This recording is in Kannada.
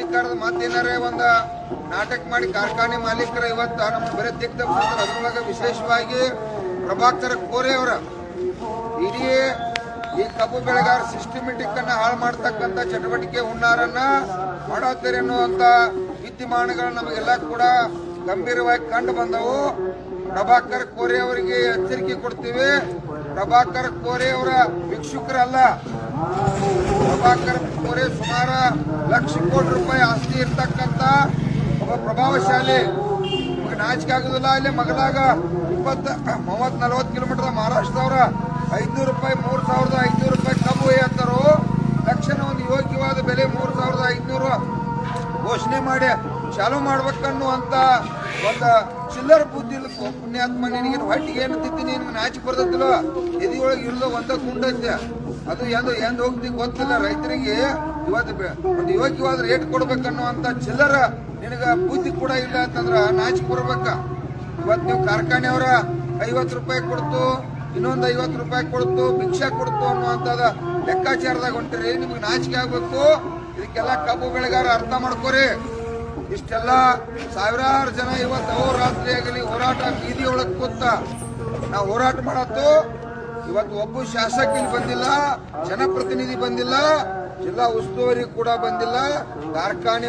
ಅಧಿಕಾರದ ಮತ್ತೇನಾರೇ ಒಂದು ನಾಟಕ ಮಾಡಿ ಕಾರ್ಖಾನೆ ಮಾಲೀಕರ ಇವತ್ತು ನಮ್ಮ ಬರೀ ತೆಗ್ದ ಅದ್ರೊಳಗ ವಿಶೇಷವಾಗಿ ಪ್ರಭಾಕರ ಕೋರೆ ಅವರ ಇಡೀ ಈ ಕಬ್ಬು ಬೆಳೆಗಾರ ಸಿಸ್ಟಮೆಟಿಕ್ ಅನ್ನ ಹಾಳು ಮಾಡ್ತಕ್ಕಂಥ ಚಟುವಟಿಕೆ ಹುನ್ನಾರನ್ನ ಮಾಡತ್ತಾರೆ ಅನ್ನುವಂತ ವಿದ್ಯಮಾನಗಳು ನಮಗೆಲ್ಲ ಕೂಡ ಗಂಭೀರವಾಗಿ ಕಂಡು ಬಂದವು. ಪ್ರಭಾಕರ್ ಕೋರೆ ಅವರಿಗೆ ಎಚ್ಚರಿಕೆ ಕೊಡ್ತೀವಿ. ಪ್ರಭಾಕರ್ ಕೋರೆ ಅವರ ಭಿಕ್ಷುಕರಲ್ಲ. ಪ್ರಭಾಕರ್ ಕೋರೆ ಸುಮಾರು ಲಕ್ಷ ಕೋಟಿ ರೂಪಾಯಿ ಆಸ್ತಿ ಇರ್ತಕ್ಕಂಥ ಒಬ್ಬ ಪ್ರಭಾವಶಾಲಿ. ನಾಚಿಕೆ ಆಗುದಿಲ್ಲ ಇಲ್ಲಿ ಮಗದಾಗ ಇಪ್ಪತ್ತ ಮೂವತ್ ನಲ್ವತ್ತು ಕಿಲೋಮೀಟರ್ ಮಹಾರಾಷ್ಟ್ರದವ್ರ. ಐದ್ನೂರು ರೂಪಾಯಿ, ಮೂರ್ ಸಾವಿರದ ಐದ್ನೂರು ರೂಪಾಯಿ ಕಬ್ಬು ಅಂತಾರು, ತಕ್ಷಣ ಒಂದು ಯೋಗ್ಯವಾದ ಬೆಲೆ ಮೂರ್ ಸಾವಿರದ ಐದ್ನೂರು ಘೋಷಣೆ ಮಾಡಿ, ಚಾಲು ಮಾಡ್ಬೇಕನ್ನುವಂತ ಒಂದು ಚಿಲ್ಲರ್ ಬುದ್ಧಿ ಪುಣ್ಯಾತ್ಮ ನಿನಗೆ ಹೊಟ್ಟಿಗೆ ಏನು ತಿಂತೀನಿ ನಿನ್ಗೆ ನಾಚಿಕೆ ಬರ್ತದಿಲ್ಲ ಎದಿಯೊಳಗೆ ಇಲ್ಲದ ಒಂದ ಕುಂಡೈತೆ ಅದು ಎಂದು ಎಂದು ಹೋಗ್ತಿ ಗೊತ್ತಿಲ್ಲ. ರೈತರಿಗೆ ಇವತ್ತು ಒಂದು ಯೋಗ್ಯವಾದ ರೇಟ್ ಕೊಡ್ಬೇಕನ್ನುವಂತ ಚಿಲ್ಲರ ನಿನಗ ಬುದ್ಧಿ ಕೂಡ ಇಲ್ಲ ಅಂತಂದ್ರ ನಾಚಿಕೆ ಬರ್ಬೇಕ. ಇವತ್ತು ನೀವು ಕಾರ್ಖಾನೆಯವರ ಐವತ್ತು ರೂಪಾಯಿ ಕೊಡ್ತು, ಇನ್ನೊಂದು ಐವತ್ತು ರೂಪಾಯಿ ಕೊಡ್ತು, ಭಿಕ್ಷೆ ಕೊಡ್ತು ಅನ್ನುವಂಥದ್ದು ಲೆಕ್ಕಾಚಾರದಾಗ ಹೊಂಟಿರಿ. ನಿಮ್ಗೆ ನಾಚಿಕೆ ಆಗ್ಬೇಕು. ಇದಕ್ಕೆಲ್ಲ ಕಬ್ಬು ಬೆಳೆಗಾರ ಅರ್ಥ ಮಾಡ್ಕೋರಿ. ಇಷ್ಟೆಲ್ಲ ಸಾವಿರಾರು ಜನ ಇವತ್ತು ಅಹೋರಾತ್ರಿ ಆಗಲಿ ಹೋರಾಟ ಬೀದಿ ಒಳಗೆ ಕೂತ ನಾವು ಹೋರಾಟ ಮಾಡತ್ತು. ಇವತ್ತು ಒಬ್ಬ ಶಾಸಕ ಇಲ್ಲಿ ಬಂದಿಲ್ಲ, ಜನಪ್ರತಿನಿಧಿ ಬಂದಿಲ್ಲ, ಜಿಲ್ಲಾ ಉಸ್ತುವಾರಿ ಕೂಡ ಬಂದಿಲ್ಲ, ಕಾರ್ಖಾನೆ